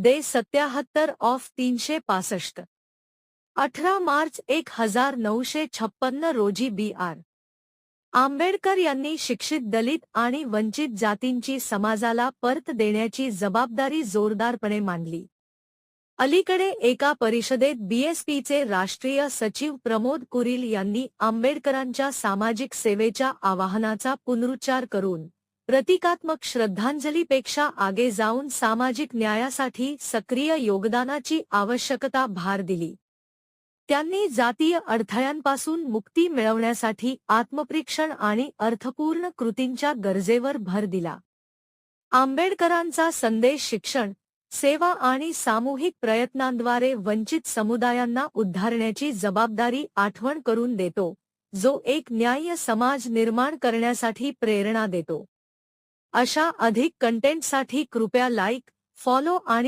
दे सत्याहत्तर ऑफ तीनशे पासष्ट. अठरा मार्च एक हजार नऊशे छप्पन्न रोजी बी आर. आंबेडकर यांनी शिक्षित दलित आणि वंचित जातींची समाजाला परत देण्याची जबाबदारी जोरदारपणे मांडली. अलीकडे एका परिषदेत बीएसपीचे राष्ट्रीय सचिव प्रमोद कुरिल यांनी आंबेडकरांच्या सामाजिक सेवेच्या आवाहनाचा पुनरुच्चार करून प्रतिकात्मक श्रद्धांजलीपेक्षा आगे जाऊन सामाजिक न्यायासाठी सक्रिय योगदानाची आवश्यकता भार दिली. त्यांनी जातीय अडथळ्यांपासून मुक्ती मिळवण्यासाठी आत्मप्रेक्षण आणि अर्थपूर्ण कृतींच्या गरजेवर भर दिला. आंबेडकरांचा संदेश शिक्षण सेवा आणि सामूहिक प्रयत्नांद्वारे वंचित समुदायांना उद्धारण्याची जबाबदारी आठवण करून देतो जो एक न्याय्य समाज निर्माण करण्यासाठी प्रेरणा देतो. अशा अधिक कंटेंटसाठी कृपया लाईक फॉलो आणि